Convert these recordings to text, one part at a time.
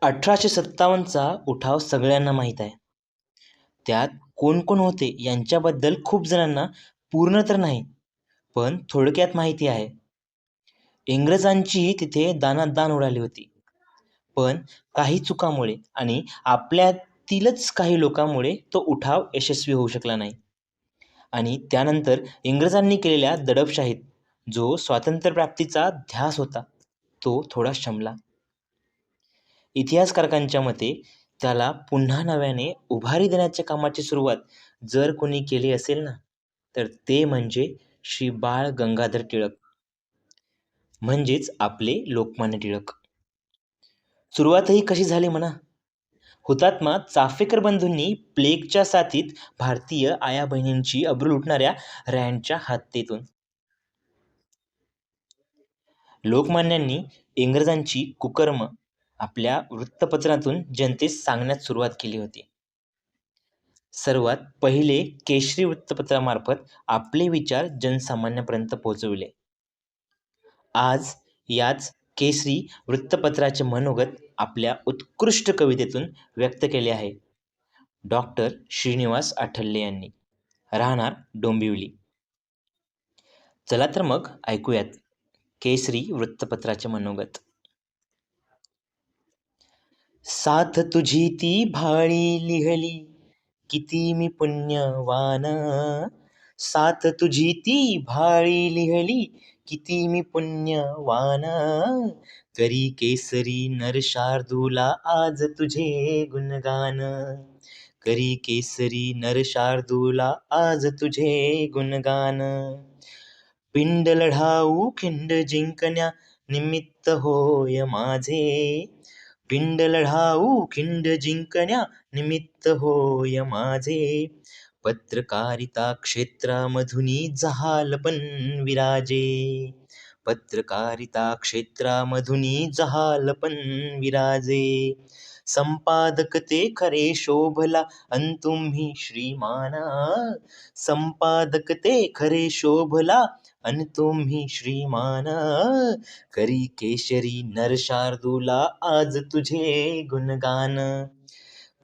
अठराशे सत्तावन्नचा उठाव सगळ्यांना माहीत आहे. त्यात कोण कोण होते यांच्याबद्दल खूप जणांना पूर्ण तर नाही पण थोडक्यात माहिती आहे. इंग्रजांचीही तिथे दानात दान उडाली होती. पण काही चुकामुळे आणि आपल्यातीलच काही लोकांमुळे तो उठाव यशस्वी होऊ शकला नाही. आणि त्यानंतर इंग्रजांनी केलेल्या दडपशाहीत जो स्वातंत्र्यप्राप्तीचा ध्यास होता तो थोडा शमला. इतिहासकारकांच्या मते त्याला पुन्हा नव्याने उभारी देण्याच्या कामाची सुरुवात जर कोणी केली असेल ना तर ते म्हणजे श्री बाळ गंगाधर टिळक. म्हणजेच आपले लोकमान्य टिळक. सुरुवातही कशी झाली म्हणा? हुतात्मा चाफेकर बंधूंनी प्लेगच्या साथीत भारतीय आया बहिणींची अब्रू लुटणाऱ्या रँडच्या हत्येतून लोकमान्यांनी इंग्रजांची कुकर्म आपल्या वृत्तपत्रातून जनतेस सांगण्यास सुरुवात केली होती. सर्वात पहिले केशरी वृत्तपत्रामार्फत आपले विचार जनसामान्यापर्यंत पोहोचविले. आज याच केसरी वृत्तपत्राचे मनोगत आपल्या उत्कृष्ट कवितेतून व्यक्त केले आहे. डॉक्टर श्रीनिवास आठल्ले यांनी. राहणार डोंबिवली. चला तर मग ऐकूयात केसरी वृत्तपत्राचे मनोगत. साथ तुझी ती भाळी लिहली किती मी पुण्यवान. साथ तुझी ती भाळी लिहली किती मी पुण्यवान. करी केसरी नर शार्दूला आज तुझे गुणगान. करी केसरी नर शार्दूला आज तुझे गुणगान. पिंड लढाऊ खिंड जिंकण्या निमित्त होय माझे. पिंड लढाऊ खिंड जिंकण्या निमित्त होय माझे. पत्रकारिता क्षेत्रामधुनी जहाल पण विराजे. पत्रकारिता क्षेत्रामधुनी जहाल पण विराजे. संपादक ते खरे शोभला अन तुम्ही श्रीमाना. संपादक ते खरे शोभला अन तुम्ही श्रीमान करी केशरी नर शार्दूला आज तुझे गुणगान.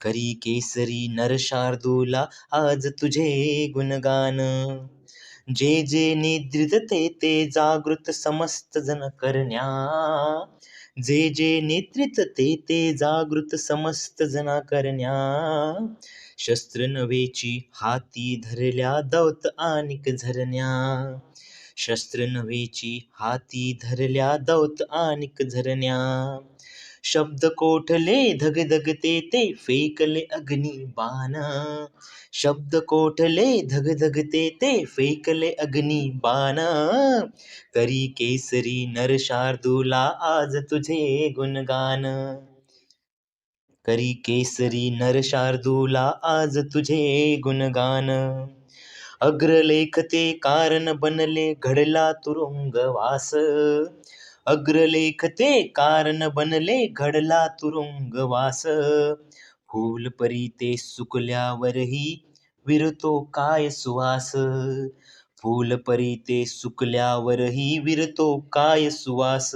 करी केसरी नर शार्दूला आज तुझे गुणगान. जे जे निद्रित ते ते जागृत समस्त जन करण्या. जे जे नेत्रित ते ते जागृत समस्त जना करण्या. शस्त्र नवेची हाती धरल्या दौत आणिक झरण्या. शस्त्र नव्हेची हाती धरल्या दौत आणिक झरण्या. शब्द कोठले? धगधगते ते फेकले अग्नी बाण. शब्द कोठले? धगधगते ते फेकले अग्नी बाण. करी केसरी नर शार्दूला आज तुझे गुणगान. करी केसरी नर शार्दूला आज तुझे गुणगान. अग्रलेखते कारण बनले घडला तुरुंगवास अग्रलेखते कारण बनले घडला तुरुंगवास फूल परी ते सुकल्यावरही विरतो काय सुवास. फूल परी ते सुकल्यावरही विरतो काय सुवास.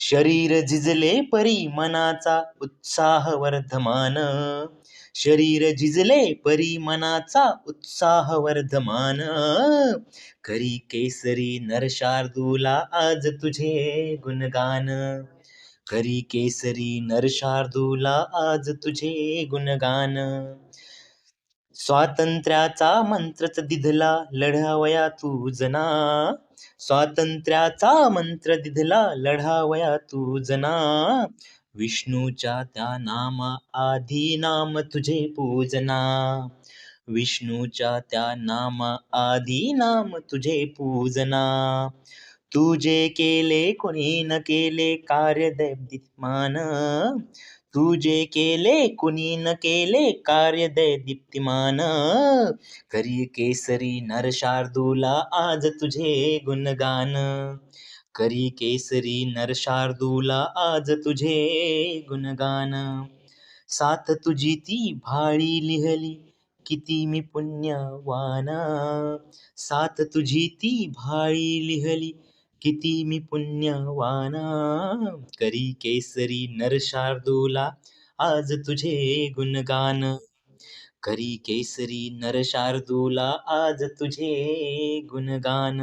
शरीर झिजले परी मनाचा उत्साह वर्धमान शरीर झिजले परी मनाचा उत्साह वर्धमान करी केसरी नरशार्दूला आज तुझे गुणगान. करी केसरी नर शार्दूला आज तुझे गुणगान. स्वातंत्र्याचा मंत्रच दिधला लढावया तू जना. स्वातंत्र्याचा मंत्र दिधला लढावया तू जना. विष्णूच्या त्या नामा आधी नाम तुझे पूजना. विष्णूच्या त्या नामा आधी नाम तुझे पूजना. तुझे केले कोणी न केले कार्य दैदीप्तिमान तुझे केले कुणी न केले कार्य दैदिप्यमान करी केसरी नर शार्दूला आज तुझे गुणगान. करी केसरी नर शार्दूला आज तुझे गुणगान. साथ तुझी ती भाळी लिहली किती मी पुण्यवान. साथ तुझी ती भाळी लिहली किती मी पुण्यवान. करी केसरी नरशार्दूला आज तुझे गुणगान. करी केसरी नरशार्दूला आज तुझे गुणगान.